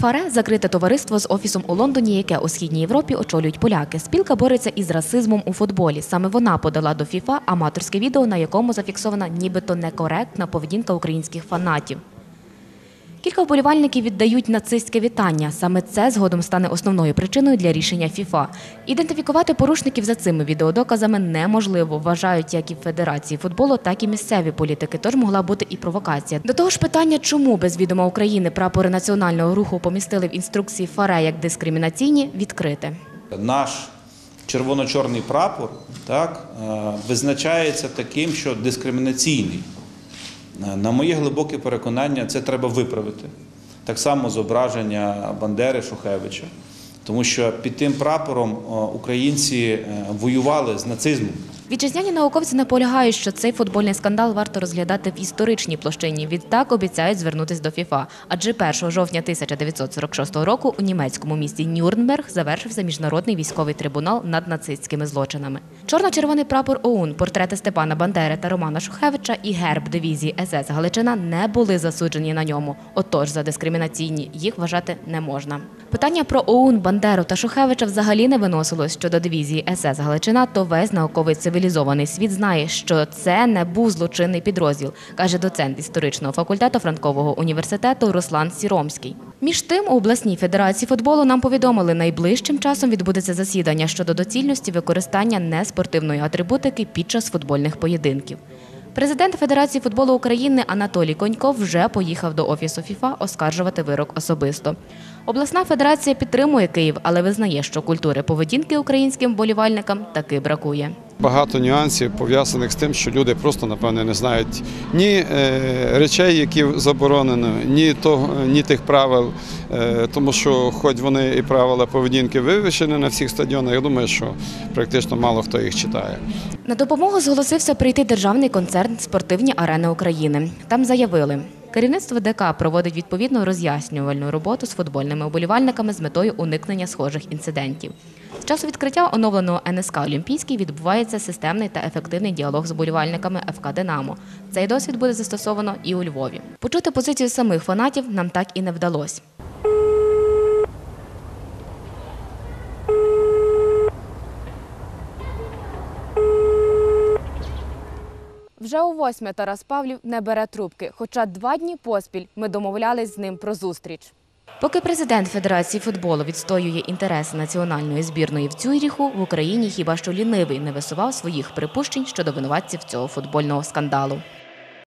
ФАРЕ закрите товариство з офісом у Лондоні, яке у східній Європі очолюють поляки. Спілка бореться із расизмом у футболі. Саме вона подала до ФІФА аматорське відео, на якому зафіксована нібито некоректна поведінка українських фанатів. Кілька вболівальників віддають нацистське вітання. Саме це згодом стане основною причиною для рішення ФІФА. Ідентифікувати порушників за цими відеодоказами неможливо, вважають як і Федерації футболу, так і місцеві політики. Тож могла бути і провокація. До того ж, питання, чому без відома України прапори національного руху помістили в інструкції ФАРЕ як дискримінаційні, відкрите. Наш червоно-чорний прапор так, е, визначається таким, що дискримінаційний. На моє глибоке переконання, це треба виправити. Так само зображення Бандери Шухевича, тому що під тим прапором е, українці е, воювали з нацизмом. Вітчизняні науковці наполягають, що цей футбольний скандал варто розглядати в історичній площині. Відтак обіцяють звернутися до ФІФА. Адже 1 жовтня 1946 року у німецькому місті Нюрнберг завершився міжнародний військовий трибунал над нацистськими злочинами. Чорно-червоний прапор ОУН, портрети Степана Бандери та Романа Шухевича і герб дивізії СС Галичина не були засуджені на ньому. Отож, за дискримінаційні їх вважати не можна. Питання про ОУН, Бандеру та Шухевича взагалі не виносилось щодо дивізії СС Галичина, то весь науковий цивілізований світ знає, що це не був злочинний підрозділ, каже доцент історичного факультету Франкового університету Руслан Сіромський. Між тим, у обласній федерації футболу нам повідомили, найближчим часом відбудеться засідання щодо доцільності використання неспортивної атрибутики під час футбольних поєдинків. Президент Федерації футболу України Анатолій Коньков вже поїхав до офісу ФІФА оскаржувати вирок особисто. Обласна федерація підтримує Київ, але визнає, що культури поведінки українським вболівальникам таки бракує. Багато нюансів пов'язаних з тим, що люди просто напевне не знають ні е, речей, які заборонено, ні того, ні тих правил, е, тому що, хоч вони і правила поведінки вивішені на всіх стадіонах, я думаю, що практично мало хто їх читає. На допомогу зголосився прийти державний концерн Спортивні арени України. Там заявили. Керівництво ДК проводить відповідну роз'яснювальну роботу з футбольними оболівальниками з метою уникнення схожих інцидентів. З часу відкриття оновленого НСК Олімпійський відбувається системний та ефективний діалог з болівальниками ФК Динамо. Цей досвід буде застосовано і у Львові. Почути позицію самих фанатів нам так і не вдалося. Вже у восьме Тарас Павлів не бере трубки, хоча два дні поспіль ми домовлялись з ним про зустріч. Поки президент Федерації футболу відстоює інтереси національної збірної в Цюріху, в Україні хіба що лінивий не висував своїх припущень щодо винуватців цього футбольного скандалу.